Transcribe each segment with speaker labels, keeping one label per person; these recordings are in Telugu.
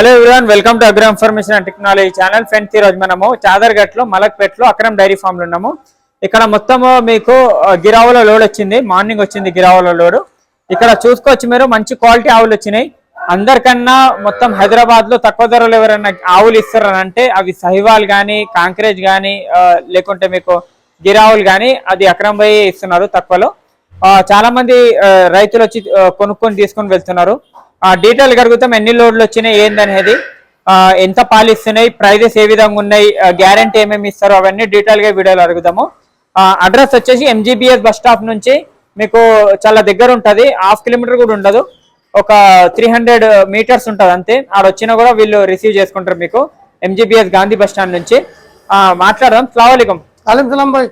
Speaker 1: Hello everyone welcome to agro information and technology channel. Friends ఈ రోజు మనము చాదర్గట్లో మలక్పేట్లో అక్రమ్ డైరీ ఫామ్లో ఉన్నాము. ఇక్కడ మొత్తము మీకు గిరావుల లోడ్ వచ్చింది. మార్నింగ్ వచ్చింది గిరావుల లోడ్. ఇక్కడ చూసుకోవచ్చు మీరు మంచి క్వాలిటీ ఆవులు వచ్చినాయి. అందరికన్నా మొత్తం హైదరాబాద్లో తక్కువ ధరలు ఎవరైనా ఆవులు ఇస్తారని అంటే అవి సహివాల్ గానీ కాంక్రేజ్ గానీ లేకుంటే మీకు గిరావులు గానీ అది అక్రమ్ ఇస్తున్నారు తక్కువలో. చాలామంది చాలా మంది రైతులు వచ్చి కొనుక్కొని తీసుకొని వెళ్తున్నారు. డీటెయిల్ కడుగుతాం ఎన్ని లోడ్లు వచ్చినాయి ఏందనేది ఆ, ఎంత పాలు ఇస్తున్నాయి ప్రైజెస్ ఏ విధంగా ఉన్నాయి గ్యారంటీ ఏమేమి ఇస్తారు అవన్నీ డీటెయిల్ గా వీడియోలో అడుగుదాము అడ్రస్ వచ్చేసి ఎంజీబీఎస్ బస్ స్టాప్ నుంచి మీకు చాలా దగ్గర ఉంటది హాఫ్ కిలోమీటర్ కూడా ఉండదు ఒక త్రీ హండ్రెడ్ మీటర్స్ ఉంటుంది అంతే ఆడ వచ్చినా కూడా వీళ్ళు రిసీవ్ చేసుకుంటారు మీకు ఎంజీబీఎస్ గాంధీ బస్ స్టాండ్ నుంచి ఆ, మాట్లాడదాం సలాం
Speaker 2: वालेकुम सलाम भाई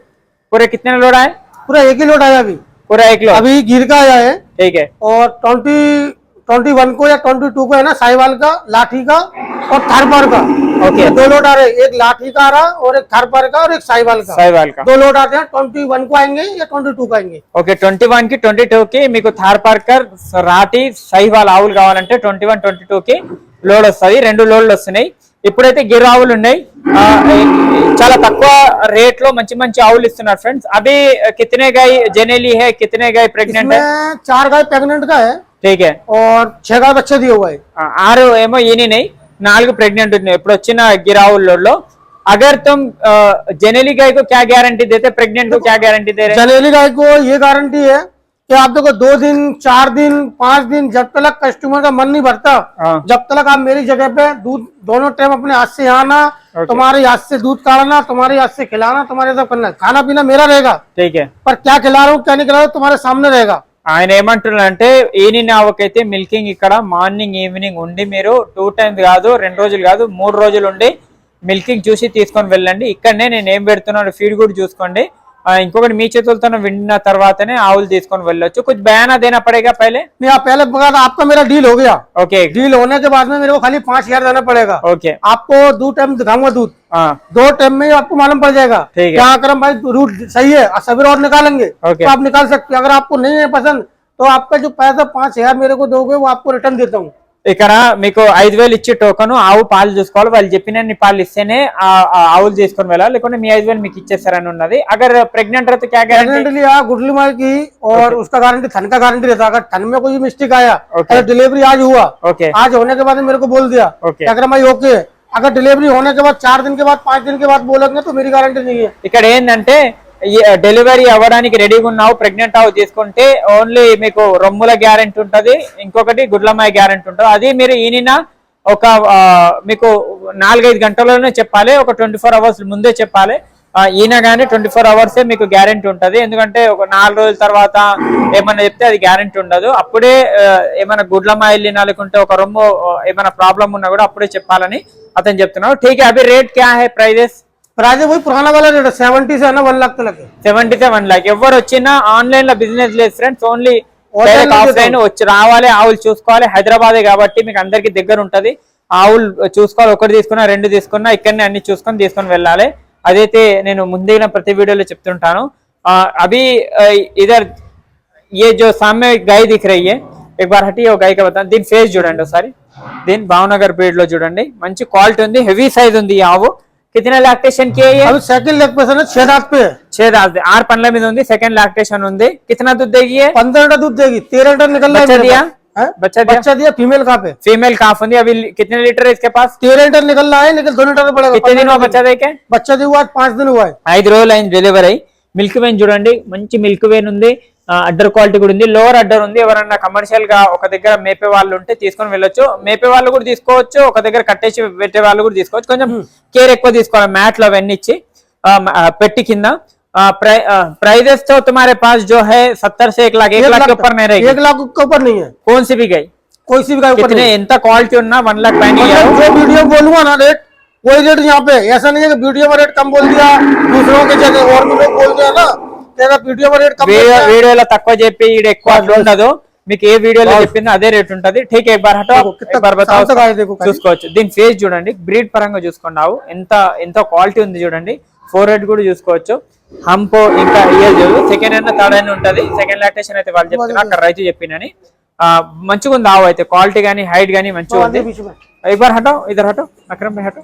Speaker 1: पूरे कितने लोड आए
Speaker 2: पूरा एक ही लोड आया अभी
Speaker 1: पूरा एक लोड
Speaker 2: अभी गिर का आया है
Speaker 1: ठीक है
Speaker 2: और ट्वेंटी ट्वेंटी वन को या ट्वेंटी टू को है ना साहिवाल का लाठी का और थारपार का
Speaker 1: ओके
Speaker 2: दो लोड आ रहे हैं एक लाठी का आ रहा और एक थारपार का और एक साहिवाल का
Speaker 1: साहिवाल का
Speaker 2: दो लोड आते हैं ट्वेंटी वन को आएंगे या ट्वेंटी टू को आएंगे
Speaker 1: ఓకే ట్వంటీ వన్ కి ట్వంటీ టూ కి మీకు థార్ పార్కర్ రాటి సైవాల్ ఆవులు కావాలంటే ట్వంటీ వన్ ట్వంటీ టూ కి లోడ్ వస్తుంది రెండు లోడ్లు వస్తున్నాయి ఇప్పుడైతే గిర్ ఆవులు ఉన్నాయి ఆ, చాలా తక్కువ రేట్ లో మంచి మంచి ఆవులు ఇస్తున్నారు ఫ్రెండ్స్ అవి కితనే గాయ జెనేలి హే కితనే గాయ ప్రెగ్నెంట్ హే
Speaker 2: इसमें चार गाय प्रेगनेंट का है
Speaker 1: ठीक है
Speaker 2: और छह गाय बच्चे दिए हुए हैं
Speaker 1: ఆ, ఆరు ఏమో ఈనినాయి నాలుగు ప్రెగ్నెంట్ ఉన్నాయి ఇప్పుడు వచ్చిన గిరావుల్లో अगर तुम जेनेली गाय को क्या गारंटी देते प्रेग्नेंट को क्या गारंटी दे रहे
Speaker 2: जलेली गाय को ये गारंटी है कि आप देखो दो दिन चार दिन पांच दिन जब तक कस्टमर का मन नहीं भरता
Speaker 1: हाँ।
Speaker 2: जब तक आप मेरी जगह पे दूध दोनों टाइम अपने हाथ से आना
Speaker 1: Okay.
Speaker 2: तुम्हारे हाथ से दूध काढ़ना तुम्हारे हाथ से खिलाना तुम्हारे सब करना खाना पीना मेरा रहेगा
Speaker 1: ठीक है
Speaker 2: पर क्या खिला रहा हूँ क्या नहीं खिला रहा हूँ तुम्हारे सामने रहेगा
Speaker 1: ఆయన ఏమంటున్నారంటే ఈని ఆవుకైతే మిల్కింగ్ ఇక్కడ మార్నింగ్ ఈవినింగ్ ఉండి మీరు టూ టైమ్స్ కాదు రెండు రోజులు కాదు మూడు రోజులు ఉండి మిల్కింగ్ చూసి తీసుకొని వెళ్ళండి. ఇక్కడనే నేను ఏం పెడుతున్నాను ఫీడ్ కూడా చూసుకోండి. ఇంకొకటి మీ చేతులతో విన్న తర్వాతనే कुछ बयाना देना पड़ेगा पहले
Speaker 2: नहीं आप पहले आपका मेरा डील हो गया
Speaker 1: ओके
Speaker 2: डील होने के बाद में मेरे को खाली पाँच हज़ार देना पड़ेगा
Speaker 1: ओके
Speaker 2: आपको दो टाइम दिखाऊँगा दूध दो टाइम में आपको मालूम पड़ जाएगा क्या करम भाई रूट सही है सभी और निकालेंगे तो आप निकाल सकते अगर आपको नहीं है पसंद तो आपका जो पैसा पाँच हज़ार मेरे को दोगे वो आपको रिटर्न देता हूँ
Speaker 1: ఇక్కడ మీకు ఐదు వేలు ఇచ్చి టోకను ఆవు పాలు చూసుకోవాలి వాళ్ళు చెప్పినన్ని పాలు ఇస్తేనే ఆ ఆ ఆవులు తీసుకొని వెళ్ళాలి లేకుంటే మీ ఐదు వేలు మీకు ఇచ్చేస్తారని ఉన్నది అగర్ ప్రెగ్నెంట్ అయితే క్యా గ్యారంటీ
Speaker 2: प्रेगनेंट लिया गुडली माल की और उसका गारंटी थन का गारंटी रहता है। अगर थन में कोई मिस्टेक आया
Speaker 1: ओके।
Speaker 2: अगर डिलीवरी आज हुआ
Speaker 1: ఓకే
Speaker 2: आज होने के बाद मेरे को बोल दिया
Speaker 1: ओके।
Speaker 2: क्या कर भाई ओके अगर डिलीवरी होने के बाद चार दिन के बाद पांच दिन के बाद बोलेंगे तो मेरी गारंटी नहीं है
Speaker 1: ఇక్కడ ఏంటంటే డెలివరీ అవ్వడానికి రెడీగా ఉన్నావు ప్రెగ్నెంట్ అవ్వ తీసుకుంటే ఓన్లీ మీకు రొమ్ముల గ్యారెంటీ ఉంటుంది ఇంకొకటి గుడ్లమాయ గ్యారెంటీ ఉంటుంది. అది మీరు ఈనిన ఒక మీకు నాలుగైదు గంటల్లోనే చెప్పాలి ఒక ట్వంటీ ఫోర్ అవర్స్ ముందే చెప్పాలి. ఈయన కానీ ట్వంటీ ఫోర్ అవర్సే మీకు గ్యారెంటీ ఉంటుంది. ఎందుకంటే ఒక నాలుగు రోజుల తర్వాత ఏమైనా చెప్తే అది గ్యారెంటీ ఉండదు. అప్పుడే ఏమైనా గుడ్లమ్మాయి వెళ్ళినా లేకుంటే ఒక రొమ్ము ఏమైనా ప్రాబ్లం ఉన్నా కూడా అప్పుడే చెప్పాలని అతను చెప్తున్నాడు. ఠీక్ అభి రేట్ క్యా హై ప్రైజెస్
Speaker 2: రాజభోయ్ పురాణ వాళ్ళ seventy seven one lakh
Speaker 1: seventy seven lakh ఎవరు వచ్చినా ఆన్లైన్లో బిజినెస్ లేదు ఫ్రెండ్స్ ఓన్లీ ఆఫ్లైన్ వచ్చి రావాలి ఆవులు చూసుకోవాలి. హైదరాబాదే కాబట్టి మీకు అందరికి దగ్గర ఉంటది. ఆవులు చూసుకోవాలి ఒకటి తీసుకున్నా రెండు తీసుకున్నా ఇక్కడనే అన్ని చూసుకొని తీసుకొని వెళ్ళాలి. అదైతే నేను ముందైన ప్రతి వీడియోలో చెప్తుంటాను. అవి ఇదర్ ఏ జో సామ్య గాయ దిక్ రహి ఎక్ బార్ హటి గాయ దీని ఫేస్ చూడండి ఒకసారి. దీని భావనగర్ బ్రీడ్లో చూడండి. మంచి క్వాలిటీ ఉంది హెవీ సైజ్ ఉంది ఈ ఆవు. कितना लैक्टेशन किए ये
Speaker 2: अभी सेकंड लेग पे छह दांत पे
Speaker 1: छह दांत आर पंद्रह में ఉంది సెకండ్ లాక్టేషన్ ఉంది कितना दूध देगी ये
Speaker 2: पंद्रह लीटर दूध देगी 13 लीटर निकल रहा है
Speaker 1: दिया बच्चा दिया
Speaker 2: बच्चा दिया फीमेल काफ पे
Speaker 1: फीमेल काफ होंगी अभी कितने लीटर इसके पास
Speaker 2: तेरह लीटर निकल रहा है लेकिन
Speaker 1: दोनों लीटर बच्चा देखे
Speaker 2: बच्चा दी हुआ पांच दिन हुआ है
Speaker 1: ఐదు రోజులు అయింది డెలివరీ మిల్క్ వెయిన్ చూడండి మంచి మిల్క్ అడ్డర్ క్వాలిటీ కూడా ఉంది లోవర్ అడ్డర్ ఉంది ఎవరన్నా కమర్షియల్ గా ఒక దగ్గర మేపే వాళ్ళు ఉంటే తీసుకొని వెళ్ళొచ్చు మేపే వాళ్ళు కూడా తీసుకోవచ్చు ఒక దగ్గర కట్టేసి పెట్టే వాళ్ళు కూడా తీసుకోవచ్చు కొంచెం కేర్ ఎక్కువ తీసుకోవాలి మ్యాట్లు అవన్నీ ఇచ్చి ఆ, మ- ఆ, పెట్టి కింద प्राइजेस तो तुम्हारे पास जो है सत्तर से एक लाख एक लाख के ऊपर नहीं रहेगी
Speaker 2: एक लाख के ऊपर नहीं है
Speaker 1: कौन सी भी गई
Speaker 2: कोई सी भी का ऊपर
Speaker 1: कितने
Speaker 2: नहीं है।
Speaker 1: ఎంత క్వాలిటీ ఉన్నా వన్ లాక్ పైన ఇయ్యారు.
Speaker 2: मतलब जो वीडियो बोलूंगा ना रेट वही रेट यहाँ पे ऐसा नहीं है कि वीडियो में रेट कम बोल दिया दूसरों के जगह और भी लोग बोल दिया ना
Speaker 1: వీడియోలో తక్కువ చెప్పి ఈడ ఎక్కువ ఉండదు. మీకు ఏ వీడియోలో చెప్పిందో అదే రేట్ ఉంటది. ఠీక్ చూసుకోవచ్చు. దీని ఫేస్ చూడండి. బ్రీడ్ పరంగా చూసుకున్నావు. ఎంత ఎంత క్వాలిటీ ఉంది చూడండి. ఫోర్ హెడ్ కూడా చూసుకోవచ్చు. హంపో ఇంకా ఇయర్ సెకండ్ హ్యాండ్ థర్డ్ అయినా ఉంటది. సెకండ్ లాక్టేషన్ అయితే వాళ్ళు చెప్తున్నారు. అక్కడ రైతు చెప్పిందని. మంచిగా ఉంది ఆవు అయితే. క్వాలిటీ కానీ హైట్ కానీ మంచిగా ఉంది
Speaker 2: ఇబ్బార్ హటో
Speaker 1: ఇద్దరు హటో అక్రమ్ హటో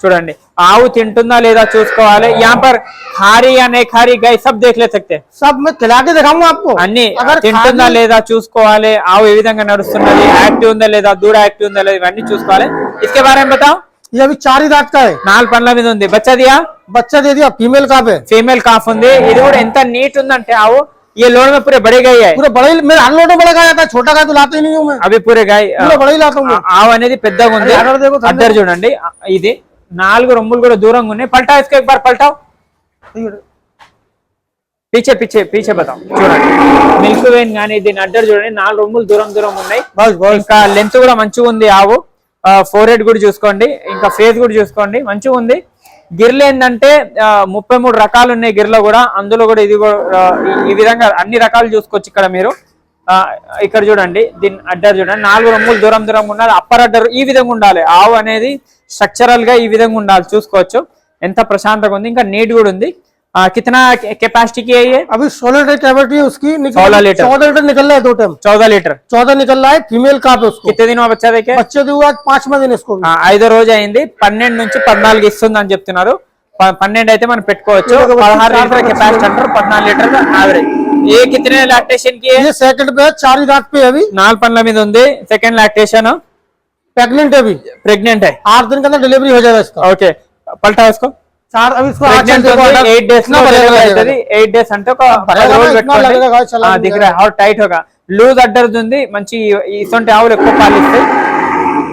Speaker 1: हटो अकरम भाई हटो చూడండి ఆవు తింటుందా లేదా చూసుకోవాలి यहाँ पर खारी या नहीं खारी गाय सब देख ले सकते हैं
Speaker 2: सब मैं खिला के दिखाऊंगा आपको
Speaker 1: అన్ని
Speaker 2: अगर
Speaker 1: తింటుందా
Speaker 2: खाली-
Speaker 1: లేదా చూసుకోవాలి ఆవు ఏ విధంగా నడుస్తున్నది యాక్టివ్ ఉందా లేదా దూడ యాక్టివ్ ఉందా లేదా ఇవన్నీ చూసుకోవాలి इसके बारे में बताओ
Speaker 2: ये अभी चार ही दांत का है
Speaker 1: నాలుగు పండ్ల మీద ఉంది బచ్చా దియా
Speaker 2: बच्चा दे दिया फीमेल का पे
Speaker 1: ఫీమేల్ కాఫ్ ఉంది ఇది కూడా ఎంత నీట్ ఉందంటే ఆవు ये लोड में पूरे बड़े गई है
Speaker 2: पूरे बड़ा ही मेरे अनलोड में बड़ा गाया था छोटा गाय तो लाते ही नहीं हूँ मैं
Speaker 1: అవి పూరే గాయ
Speaker 2: पूरा बड़ा ही लाता हूँ मैं।
Speaker 1: ఆవు అనేది పెద్దగా ఉంది
Speaker 2: అరే, అక్కడ దేకో, తండ్రి.
Speaker 1: అద్దరు చూడండి ఇది నాలుగు రొమ్ములు కూడా దూరంగా ఉన్నాయి పల్టా ఇసుక एक बार పల్టావ్ పీచే పీచే పీచే బతాం చూడండి మిల్క్ వెయిన్ కానీ దీని అడ్డర్ చూడండి నాలుగు రొమ్ములు దూరం దూరం ఉన్నాయి
Speaker 2: बस बस
Speaker 1: ఇంకా లెంత్ కూడా మంచిగా ఉంది ఆవు ఫోర్ హెడ్ కూడా చూసుకోండి ఇంకా ఫేస్ కూడా చూసుకోండి మంచిగా ఉంది గిర్లు ఏంటంటే ఆ, ముప్పై మూడు రకాలు ఉన్నాయి గిర్లో కూడా అందులో కూడా ఇది కూడా ఆ, ఈ- ఈ విధంగా అన్ని రకాలు చూసుకోవచ్చు ఇక్కడ మీరు ఆ, ఇక్కడ చూడండి దీని అడ్డర్ చూడండి నాలుగు రొమ్ములు దూరం దూరం ఉండాలి అప్పర్ అడ్డర్ ఈ విధంగా ఉండాలి ఆవు అనేది స్ట్రక్చరల్ గా ఈ విధంగా ఉండాలి చూసుకోవచ్చు ఎంత ప్రశాంతంగా ఉంది ఇంకా నీట్ కూడా ఉంది ఆ, కితనా కెపాసిటీకి అయ్యే
Speaker 2: अभी सोलह लीटर कैविटी है उसकी निकल
Speaker 1: 16 लीटर।
Speaker 2: चौदह लीटर निकल रहा है दो टाइम
Speaker 1: చౌదా లీటర్
Speaker 2: चौदह निकल रहा है फीमेल का पे उसको
Speaker 1: కితే దిన బచ్చా దేకే
Speaker 2: बच्चे दिए आज पांचवा दिन इसको भी।
Speaker 1: ఆ, ఐదో రోజు అయింది పన్నెండు నుంచి పద్నాలుగు ఇస్తుంది అని చెప్తున్నారు ప- పన్నెండు అయితే మనం పెట్టుకోవచ్చు
Speaker 2: ఇది ఒక
Speaker 1: పదహారు
Speaker 2: వచ్చి
Speaker 1: లీటర్ కెపాసిటీ అంటారు పద్నాలుగు లీటర్ యావరేజ్ ఏ కితనే లాక్టేషన్ కి
Speaker 2: ये सेकंड पे है चार ही दांत पे है अभी
Speaker 1: నాలుగు పండ్ల మీద ఉంది సెకండ్ లాక్టేషన్
Speaker 2: प्रेग्नेंट है अभी
Speaker 1: ప్రెగ్నెంట్ है
Speaker 2: आठ दिन के अंदर डिलीवरी हो जाएगा इसका
Speaker 1: ఓకే పల్టా వేసుకో
Speaker 2: चार अभी इसको आठ
Speaker 1: ప్రెగ్నెంట్
Speaker 2: दिन
Speaker 1: ఉంది ఎయిట్ డేస్ లో
Speaker 2: लगेगा
Speaker 1: అవుతుంది ఎయిట్ డేస్ అంటే ఒక పది
Speaker 2: भरेगा
Speaker 1: రోజులు
Speaker 2: ना, इतना लगेगा गाय
Speaker 1: పెట్టుకోండి
Speaker 2: चलाने
Speaker 1: దిగరా how tight Hoga loose order ఉంది మంచి ఇటువంటి ఆవులు ఎక్కువ పాలు ఇస్తాయి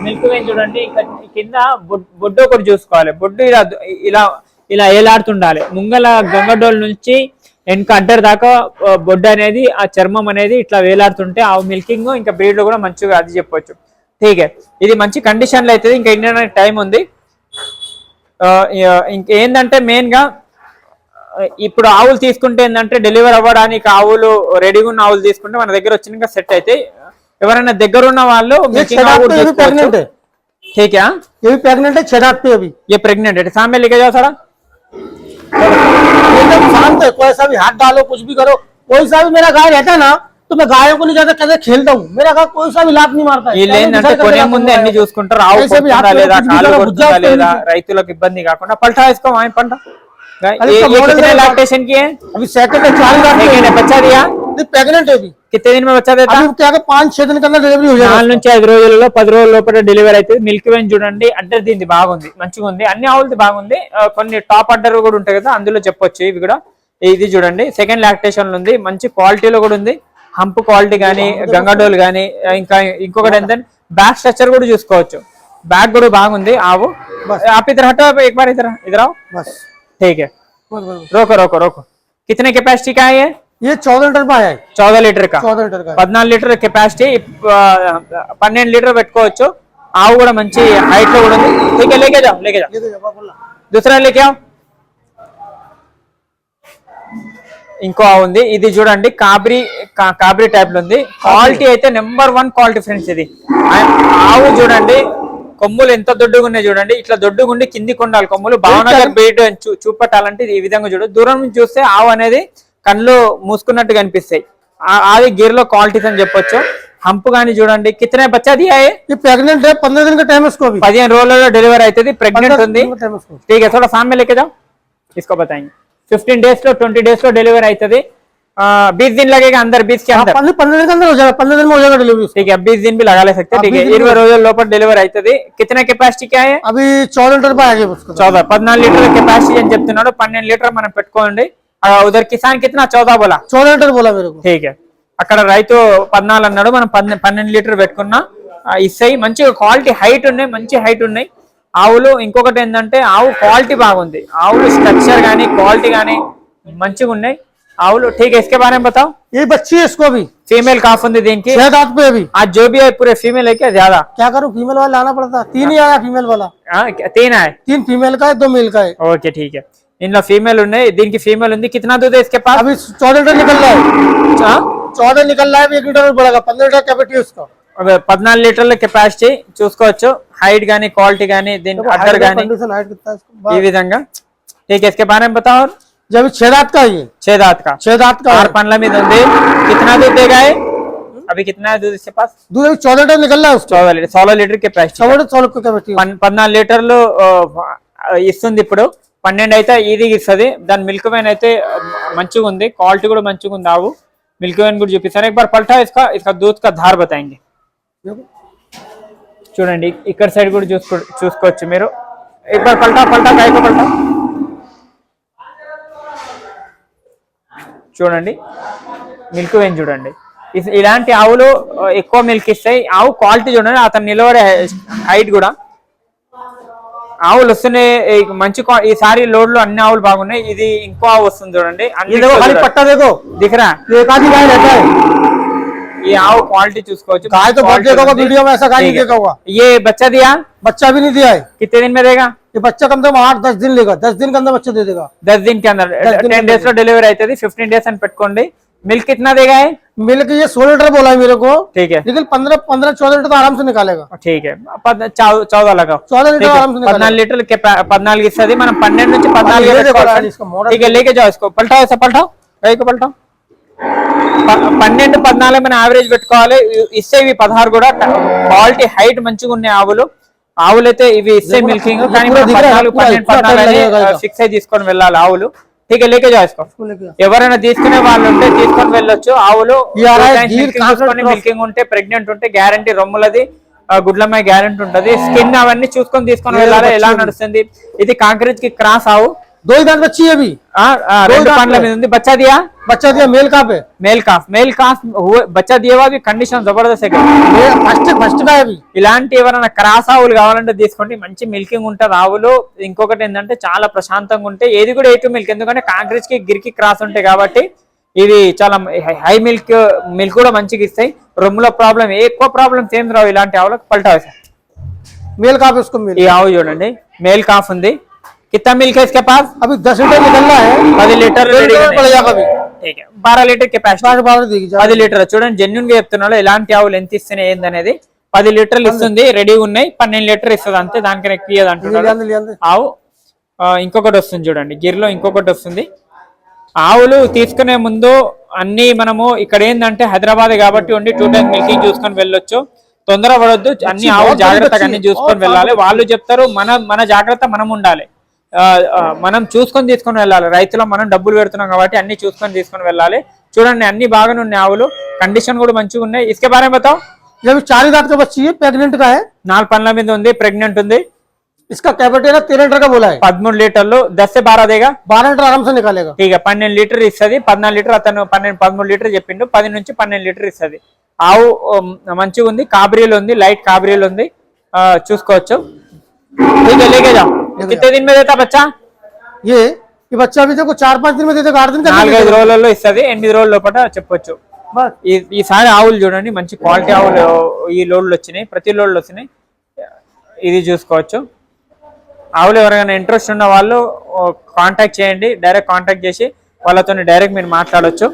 Speaker 1: మిల్క్ వేన్ చూడండి ఇంకా కింద బొడ్- బొడ్డు ఒకటి చూసుకోవాలి బొడ్డు ఇలా ఇలా ఇలా ఏలాడుతుండాలి ముంగల గంగడోల్ నుంచి వెనక అడ్డర్ దాకా ఆ, బొడ్డు అనేది ఆ చర్మం అనేది ఇట్లా వేలాడుతుంటే ఆవు మిల్కింగ్ ఇంకా బ్రీడ్ కూడా మంచిగా అది చెప్పొచ్చు ఠీకే ఇది మంచి కండిషన్ లో అవుతుంది ఇంకా ఇండియన్ టైం ఉంది ఆ, ఇ- ఇంకేందంటే మెయిన్ గా ఆ, ఇప్పుడు ఆవులు తీసుకుంటే ఏంటంటే డెలివరీ అవ్వడానికి ఆవులు రెడీగా ఉన్న ఆవులు తీసుకుంటే మన దగ్గర వచ్చినాక సెట్ అయితే ఎవరైనా దగ్గర ఉన్న వాళ్ళు
Speaker 2: ये
Speaker 1: milking
Speaker 2: छह दांत
Speaker 1: ఆవు
Speaker 2: पे ये भी प्रेग्नेंट
Speaker 1: తీసుకోవచ్చు.
Speaker 2: है
Speaker 1: ठीक है
Speaker 2: ये भी प्रेग्नेंट है छह दांत पे अभी
Speaker 1: ये प्रेग्नेंट है सामने लेके जाओ थोड़ा
Speaker 2: एकदम शांत है कोई सा भी हाथ डालो कुछ भी करो कोई सा भी मेरा गाय रहता है ना तो मैं गायों को नहीं ज्यादा कैसे खेलता हूँ मेरा गाय कोई सा भी लात नहीं मारता है
Speaker 1: వీళ్ళు
Speaker 2: पहले
Speaker 1: ఏంటంటే
Speaker 2: डिसाइड
Speaker 1: కొనే
Speaker 2: करके
Speaker 1: ముందే
Speaker 2: लाता
Speaker 1: అన్ని
Speaker 2: हूँ।
Speaker 1: చూసుకుంటారు ఆవు
Speaker 2: ऐसे भी
Speaker 1: కొడుతుందా
Speaker 2: हाथ
Speaker 1: లేదా
Speaker 2: में कुछ भी
Speaker 1: కాలు
Speaker 2: करो,
Speaker 1: కొడుతుందా
Speaker 2: గుజ్జా
Speaker 1: లేదా
Speaker 2: వస్తుంది.
Speaker 1: రైతులకు ఇబ్బంది కాకుండా పల్టా వేసుకో ఆయన పంట
Speaker 2: अरे
Speaker 1: ये
Speaker 2: इसका
Speaker 1: ये
Speaker 2: model
Speaker 1: कितने
Speaker 2: है,
Speaker 1: लैक्टेशन की है
Speaker 2: अभी सेकंड है चार दांत पे
Speaker 1: सेकंड है बच्चा दिया
Speaker 2: प्रेग्नेंट है अभी
Speaker 1: कितने दिन में बच्चा देता
Speaker 2: अभी क्या है पाँच छह दिन के अंदर डिलीवरी हो
Speaker 1: నాలుగు
Speaker 2: जाएगा
Speaker 1: నుంచి ఐదు రోజులలో పది రోజుల లోపల డెలివరీ అవుతుంది మిల్క్ వెన్ చూడండి అడ్డర్ దీనిది బాగుంది మంచిగా ఉంది అన్ని ఆవులది బాగుంది ఆ, కొన్ని టాప్ అడ్డర్ కూడా ఉంటాయి కదా అందులో చెప్పొచ్చు ఇవి కూడా ఇది చూడండి సెకండ్ లాక్టేషన్ ఉంది మంచి క్వాలిటీలో కూడా ఉంది హంప్ క్వాలిటీ కానీ గంగాడోల్ కానీ ఇంకా ఇంకొకటి ఏంటంటే బ్యాక్ స్ట్రక్చర్ కూడా చూసుకోవచ్చు బ్యాక్ కూడా బాగుంది ఆవు आप इधर हटो एक बार इधर इधर आओ
Speaker 2: बस
Speaker 1: ठीक है
Speaker 2: बस, बस।
Speaker 1: रोको रोको रोको कितने कैपेसिटी का है ये
Speaker 2: ये चौदह लीटर में आया है
Speaker 1: చౌదా లీటర్ కా
Speaker 2: चौदह लीटर का है।
Speaker 1: పద్నాలుగు లీటర్ కెపాసిటీ పన్నెండు లీటర్ పెట్టుకోవచ్చు ఆవు కూడా మంచి హైట్ లో కూడా ఉంది ठीक है लेके जाओ लेके जाओ
Speaker 2: ये तो जवाब बोला
Speaker 1: दूसरा लेके आओ ఇంకో ఆవు ఉంది ఇది చూడండి కాబరి కా- కాబరి టైప్ లో ఉంది క్వాలిటీ అయితే నెంబర్ వన్ క్వాలిటీ ఫ్రెండ్స్ ఇది ఆ- ఆవు చూడండి కొమ్ములు ఎంత దొడ్డుగా ఉన్నాయి చూడండి ఇట్లా దొడ్డుగా ఉండి కిందికి ఉండాలి కొమ్ములు భావనగర్ బీడ్ చూ చూపెట్టాలంటే ఇది ఈ విధంగా చూడు దూరం నుంచి చూస్తే ఆవు అనేది కళ్ళు మూసుకున్నట్టు కనిపిస్తాయి ఆ- అది గేర్ లో క్వాలిటీస్ అని చెప్పొచ్చు హంపు గాని చూడండి కితనే బచ్చా దియా है?
Speaker 2: ये प्रेग्नेंट है पंद्रह दिन का टाइम है इसको अभी
Speaker 1: పదిహేను రోజులలో డెలివరీ అవుతుంది ప్రెగ్నెంట్
Speaker 2: पंद्रह
Speaker 1: ఉంది
Speaker 2: दिन का टाइम है इसको
Speaker 1: ठीक है थोड़ा सामने लेके जाओ इसको बताएंगे फिफ्टीन डेज లో ट्वेंटी डेज లో డెలివరీ అవుతుంది बीस दिन लगेगा अंदर बीस के
Speaker 2: हाँ,
Speaker 1: अंदर
Speaker 2: पंद्रह पंद्रह दिन के अंदर हो जाएगा पंद्रह दिन में हो जाएगा डिलीवरी
Speaker 1: ठीक है बीस दिन भी लगा ले सकते हैं
Speaker 2: हाँ,
Speaker 1: ठीक है
Speaker 2: 20 दिन
Speaker 1: ఇరవై రోజుల లోపల డెలివరీ అవుతుంది कितने కెపాసిటీ क्या है
Speaker 2: अभी चौदह लीटर पे आएगा उसको
Speaker 1: చౌదా పద్నాలుగు లీటర్ కెపాసిటీ అని చెప్తున్నాడు పన్నెండు లీటర్ మనం పెట్టుకోండి ఆ, उधर किसान कितना चौदह बोला
Speaker 2: चौदह लीटर बोला मेरे को
Speaker 1: ठीक है। अकड़ रैतो पदनाल मन पन्न लीटर पेट्टुकुन्ना इसै मंचि क्वालिटी हाइट उन्नाय मंचि हाइट उन्नाय ఆవులు ఇంకొకటి ఏందంటే ఆవు క్వాలిటీ బాగుంది. ఆవులు స్ట్రక్చర్ గాని క్వాలిటీ గాని మంచిగా ठीक है इसके बारे में बताओ।
Speaker 2: ये बच्ची है इसको अभी।
Speaker 1: फीमेल काफ जो भी है पूरे फीमेल है क्या ज़्यादा?
Speaker 2: क्या करूँ फीमेल वाला लाना पड़ता। तीन ही आया फीमेल वाला।
Speaker 1: हाँ, तीन आए?
Speaker 2: तीन फीमेल का है दो मेल का है।
Speaker 1: ओके ठीक है। ఇందులో ఫీమేల్ ఉన్నాయి దీనికి ఫీమేల్ ఉంది कितना दूध है इसके पास
Speaker 2: अभी चौदह लीटर निकल रहा है
Speaker 1: हाँ?
Speaker 2: चौदह निकल रहा है अभी एक लीटर और बढ़ेगा पंद्रह लीटर कैपेसिटी है उसका
Speaker 1: ఒక పద్నాలుగు లీటర్ల కెపాసిటీ చూసుకోవచ్చు హైట్ గానీ క్వాలిటీ గానీ దీని అద్దర్ గానీ
Speaker 2: कंडीशन हाइट कितना है इसको?
Speaker 1: ఈ విధంగా ठीक है इसके बारे में बताओ और
Speaker 2: जब ये छह दांत का है ये
Speaker 1: छह दांत का
Speaker 2: छह दांत का
Speaker 1: ఆరు
Speaker 2: है।
Speaker 1: పండ్ల మీద ఉంది कितना दूध देगा ये अभी कितना है दूध इसके पास
Speaker 2: दूध अभी चौदह लीटर निकल रहा है उसका
Speaker 1: చౌద లీటర్ సోలో లీటర్ కెపాసిటీ
Speaker 2: चौदह चौदह की कैपेसिटी
Speaker 1: పన్- పద్నాలుగు లీటర్లు ఆ, ఇస్తుంది ఇప్పుడు పన్నెండు అయితే ఇది ఇస్తుంది. దాని మిల్క్ వైన్ అయితే మంచిగా ఉంది. క్వాలిటీ కూడా మంచిగా ఉంది ఆవు. మిల్క్ వైన్ కూడా చూపిస్తాను. ఎక్బార్ పల్టా ఇసుక ఇసుక దూత్ కా ధార్
Speaker 2: బతాయింది
Speaker 1: చూడండి ఇక్కడ సైడ్ కూడా చూసుకో చూసుకోవచ్చు మీరు. ఎక్బార్ పల్టా పల్టా కాయక పల్టా. చూడండి మిల్క్ వైన్ చూడండి. ఇలాంటి ఆవులు ఎక్కువ మిల్క్ ఇస్తాయి. ఆవు క్వాలిటీ చూడండి. అతను నిలబడే హైట్ కూడా. ఆవులు వస్తున్నాయి ఈ మంచి క్వా- ఈసారి లోడ్ లో అన్ని ఆవులు బాగున్నాయి ఇది ఇంకో ఆవు వస్తుంది చూడండి
Speaker 2: ये
Speaker 1: అన్ని
Speaker 2: देखो खाली पट्टा देखो
Speaker 1: దిఖరా
Speaker 2: ये एक आधी गाय रहता है
Speaker 1: ఈ ఆవు క్వాలిటీ చూసుకోవచ్చు
Speaker 2: गाय तो बहुत
Speaker 1: Quality
Speaker 2: देखा होगा
Speaker 1: ఉంది.
Speaker 2: वीडियो में ऐसा गाय नहीं
Speaker 1: ठीक है।
Speaker 2: देखा होगा
Speaker 1: ये बच्चा दिया
Speaker 2: बच्चा भी नहीं दिया है
Speaker 1: कितने दिन में देगा
Speaker 2: ये बच्चा कम से कम आठ दस दिन लेगा दस दिन के अंदर बच्चा दे देगा
Speaker 1: दस दिन के अंदर
Speaker 2: दस दिन
Speaker 1: టెన్
Speaker 2: के
Speaker 1: డేస్ లో డెలివరీ అవుతుంది ఫిఫ్టీన్ డేస్ అని పెట్టుకోండి మిల్క్ कितना देगा है
Speaker 2: मिल्क ये सोलह लीटर बोला है मेरे को
Speaker 1: ठीक है
Speaker 2: लेकिन पंद्रह पंद्रह चौदह लीटर तो आराम से निकालेगा
Speaker 1: ठीक है పద్- చౌ- చౌదా लगाओ
Speaker 2: चौदह लीटर
Speaker 1: ठीक है,
Speaker 2: आराम से निकालेगा
Speaker 1: పద్నాలుగు లీటర్లు కెపా- పద్నాలుగు ఇస్తుంది మనం పన్నెండు నుంచి పద్నాలుగు
Speaker 2: ये देखो
Speaker 1: పెట్టుకోవాలి.
Speaker 2: यार, इसका मॉडल
Speaker 1: ठीक है लेके जाओ इसको पलटाओ ऐसा पलटाओ गाय को पलटाओ ప- పన్నెండు పద్నాలుగు మన యావరేజ్ పెట్టుకోవాలి ఇ- ఇస్తే ఇవి పదహారు కూడా క్వాలిటీ హైట్ మంచిగా ఉన్నాయి ఆవులు ఆవులు అయితే ఇవి ఇస్తే మిల్కింగ్ కానీ
Speaker 2: पूरा
Speaker 1: మనం
Speaker 2: दिख रहा है,
Speaker 1: పద్నాలుగు
Speaker 2: पूरा
Speaker 1: పన్నెండు
Speaker 2: इतना
Speaker 1: పద్నాలుగు
Speaker 2: टाइम
Speaker 1: అని
Speaker 2: लगेगा इसका।
Speaker 1: ఫిక్స్ అయి తీసుకొని వెళ్ళాలి ఆవులు ठीक है लेके जाओ इसको
Speaker 2: इसको लेके
Speaker 1: ఎవరైనా తీసుకునే వాళ్ళు ఉంటే తీసుకొని వెళ్ళొచ్చు ఆవులు
Speaker 2: ఈ అరవై గీర్
Speaker 1: మిల్కింగ్
Speaker 2: కాన్సెప్ట్
Speaker 1: చూసుకొని
Speaker 2: లో-
Speaker 1: మిల్కింగ్ ఉంటే ప్రెగ్నెంట్ ఉంటే గ్యారంటీ రొమ్ములది ఆ, గుడ్లమ్మాయి గ్యారంటీ ఉంటది స్కిన్ అవన్నీ చూసుకొని తీసుకొని
Speaker 2: ఏ
Speaker 1: వెళ్ళాలి ఎలా
Speaker 2: బచ్చి
Speaker 1: నడుస్తుంది ఇది కాంక్రీట్ కి క్రాస్ ఆవు
Speaker 2: दो ही दांत बच्ची है अभी
Speaker 1: ఆ, ఆ, రెండు
Speaker 2: దాంట్లో.
Speaker 1: పండ్ల మీద ఉంది బచ్చా దియా
Speaker 2: बच्चा दिया मेल कहाँ पे
Speaker 1: మేల్ కాఫ్ మేల్ కాఫ్ బచ్చా దియవా కండిషన్ జబర్దస్త్ है
Speaker 2: फर्स्ट फर्स्ट का है अभी
Speaker 1: ఇలాంటి ఎవరైనా క్రాస్ ఆవులు కావాలంటే తీసుకోండి మంచి మిల్కింగ్ ఉంటుంది ఆవులు ఇంకొకటి ఏంటంటే చాలా ప్రశాంతంగా ఉంటాయి ఏది కూడా ఎయిట్ మిల్క్ ఎందుకంటే కాంక్రీట్ కి గిరికి క్రాస్ ఉంటాయి కాబట్టి ఇవి చాలా హై మిల్క్ మిల్క్ కూడా మంచిగా ఇస్తాయి రొమ్ములో ప్రాబ్లం ఎక్కువ ప్రాబ్లమ్స్ ఏం రావు ఇలాంటి ఆవులకు పల్టావు సార్
Speaker 2: मेल कहाँ पे उसको मिल
Speaker 1: ఈ ఆవు చూడండి మేల్ కాఫ్ ఉంది కిత్తా మిల్క్ ఇస్కే పాస్
Speaker 2: अभी दस लीटर निकलना है
Speaker 1: పది లీటర్
Speaker 2: डेढ़ लीटर पड़ जाएगा अभी
Speaker 1: బారా లీటర్ కెపాసిటీ
Speaker 2: बारह बारह देगी जा
Speaker 1: పది లీటర్ చూడండి జెన్యున్ గా చెప్తున్నాడు ఎలాంటి ఆవులు ఎంత ఇస్తున్నాయి ఏందనేది పది లీటర్లు ఇస్తుంది రెడీ ఉన్నాయి పన్నెండు లీటర్ ఇస్తుంది అంతే దానికన్నా ఎక్కువ ఇయ్యదు అంటున్నాడు
Speaker 2: लियांदे लियांदे
Speaker 1: ఆవు ఆ, ఇంకొకటి వస్తుంది చూడండి గిర్లో ఇంకొకటి వస్తుంది ఆవులు తీసుకునే ముందు అన్ని మనము ఇక్కడ ఏంటంటే హైదరాబాద్ కాబట్టి ఉండి టూ టైమ్స్ మిల్కింగ్ చూసుకొని వెళ్ళొచ్చు తొందర పడొద్దు అన్ని ఆవులు
Speaker 2: बहुत
Speaker 1: జాగ్రత్తగా
Speaker 2: अच्छी,
Speaker 1: అన్ని చూసుకొని
Speaker 2: बहुत
Speaker 1: వెళ్ళాలి వాళ్ళు చెప్తారు మన మన జాగ్రత్త మనం ఉండాలి ఆ, ఆ, మనం చూసుకొని తీసుకొని వెళ్ళాలి రైతులు మనం డబ్బులు పెడుతున్నాం కాబట్టి అన్ని చూసుకొని తీసుకొని వెళ్ళాలి చూడండి అన్ని బాగానే ఉన్నాయి ఆవులు కండిషన్ కూడా మంచిగా ఉన్నాయి ఇసుకే బారే బతావు
Speaker 2: ये अभी चार ही दांत का बच्ची है प्रेग्नेंट का है
Speaker 1: నాలుగు పండ్ల మీద ఉంది ప్రెగ్నెంట్ ఉంది
Speaker 2: इसका कैपेसिटी ना तेरह लीटर का बोला है
Speaker 1: పదమూడు లీటర్లు దస్ से బారా దేగా
Speaker 2: बारह लीटर आराम से निकालेगा
Speaker 1: ఇక పన్నెండు లీటర్ ఇస్తుంది పద్నాలుగు లీటర్ అతను పన్నెండు పదమూడు లీటర్ చెప్పిండు పది నుంచి పన్నెండు లీటర్ ఇస్తుంది ఆవు ఉమ్, మంచిగా ఉంది కాబరీలు ఉంది లైట్ కాబరీలు ఉంది ఆ, చూసుకోవచ్చు ठीक है लेके जाओ कितने दिन में देता बच्चा
Speaker 2: ये ये बच्चा अभी देखो चार पाँच दिन में दे देगा आठ दिन का
Speaker 1: నాలుగైదు రోజులలో ఇస్తుంది ఎనిమిది రోజుల లోపల చెప్పొచ్చు
Speaker 2: बस
Speaker 1: ఈ ఈసారి ఆవులు చూడండి మంచి క్వాలిటీ ఆవులు ఈ లోడ్లు వచ్చినాయి ప్రతి లోడ్లు వచ్చినాయి ఇది చూసుకోవచ్చు ఆవులు ఎవరైనా ఇంట్రెస్ట్ ఉన్న వాళ్ళు కాంటాక్ట్ చేయండి డైరెక్ట్ కాంటాక్ట్ చేసి వాళ్ళతో డైరెక్ట్ మీరు మాట్లాడొచ్చు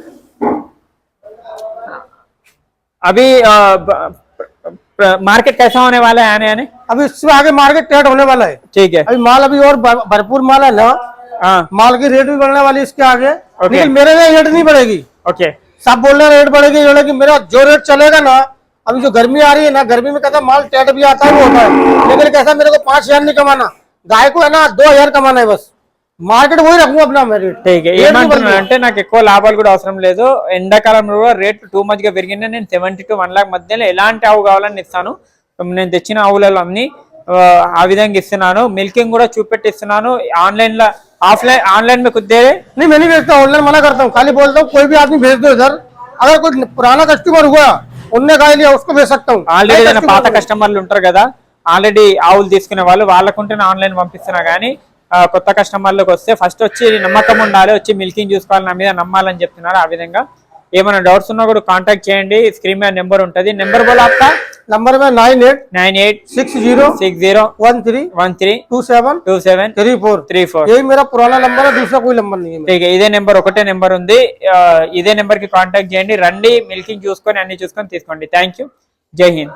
Speaker 1: अभी मार्केट कैसा होने वाला है आने आने?
Speaker 2: अभी इससे आगे मार्केट टाइट होने वाला है।
Speaker 1: ठीक है।
Speaker 2: अभी माल अभी और भरपूर माल है ना।
Speaker 1: हाँ।
Speaker 2: माल की रेट भी बढ़ने वाली है इसके आगे। लेकिन मेरे में रेट नहीं बढ़ेगी।
Speaker 1: ओके
Speaker 2: सब बोल रहे हैं रेट बढ़ेगी बढ़ेगी मेरा जो रेट चलेगा ना अभी जो गर्मी आ रही है ना गर्मी में कहता माल टेट भी आता है वो होता है। लेकिन कैसा मेरे को पाँच हज़ार नहीं कमाना। गाय को है ना दो हज़ार कमाना है बस। मार्केट वही रखूंगा अपना मैं रेट
Speaker 1: ठीक है
Speaker 2: रेट नहीं
Speaker 1: ఏమంటున్నాను
Speaker 2: बढ़ेगा।
Speaker 1: అంటే నాకు ఎక్కువ లాభాలు కూడా అవసరం లేదు ఎండాకాలంలో కూడా రేట్ టూ మచ్ గా పెరిగింది నేను సెవెంటీ టు వన్ లాక్ మధ్యలో ఎలాంటి ఆవు కావాలని ఇస్తాను నేను తెచ్చిన ఆవులలో అన్ని ఆ, ఆ విధంగా ఇస్తున్నాను మిల్కింగ్ కూడా చూపెట్టిస్తున్నాను ఆన్లైన్ లో ఆఫ్లైన్ ఆన్లైన్ में खुद दे रहे
Speaker 2: नहीं मैं नहीं बेचता ऑनलाइन मना करता हूँ खाली बोलता हूँ कोई भी आदमी भेज दो इधर अगर कोई पुराना कस्टमर हुआ उनने गाय लिया उसको भेज सकता हूँ
Speaker 1: ఆల్రెడీ
Speaker 2: नए
Speaker 1: ఏదైనా
Speaker 2: customer
Speaker 1: పాత
Speaker 2: को-
Speaker 1: కస్టమర్లు ఉంటారు కదా ఆల్రెడీ ఆవులు తీసుకునే వాళ్ళు వాళ్ళకుంటే ఆన్లైన్ పంపిస్తున్నా కానీ ఆ, కొత్త కస్టమర్లకు వస్తే ఫస్ట్ వచ్చి నమ్మకం ఉండాలి వచ్చి మిల్కింగ్ చూసుకోవాలి నా మీద నమ్మాలని చెప్తున్నారు ఆ విధంగా ఏమైనా డౌట్స్ ఉన్నా కూడా కాంటాక్ట్ చేయండి స్క్రీన్ మీద నెంబర్ ఉంటుంది నెంబర్ బోల్ ఆప్కా
Speaker 2: नंबर में nine eight
Speaker 1: nine eight
Speaker 2: six zero
Speaker 1: six zero
Speaker 2: one three
Speaker 1: one three
Speaker 2: two seven
Speaker 1: two seven
Speaker 2: three four
Speaker 1: three four
Speaker 2: यही मेरा पुराना नंबर है दूसरा कोई नंबर नहीं है मेरा।
Speaker 1: ठीक है ఇదే నెంబర్ ఒకటే నెంబర్ ఉంది ఆ, ఇదే నెంబర్ కి కాంటాక్ట్ చేయండి రండి మిల్కింగ్ చూసుకొని అన్ని చూసుకొని తీసుకోండి థ్యాంక్ యూ జై హింద్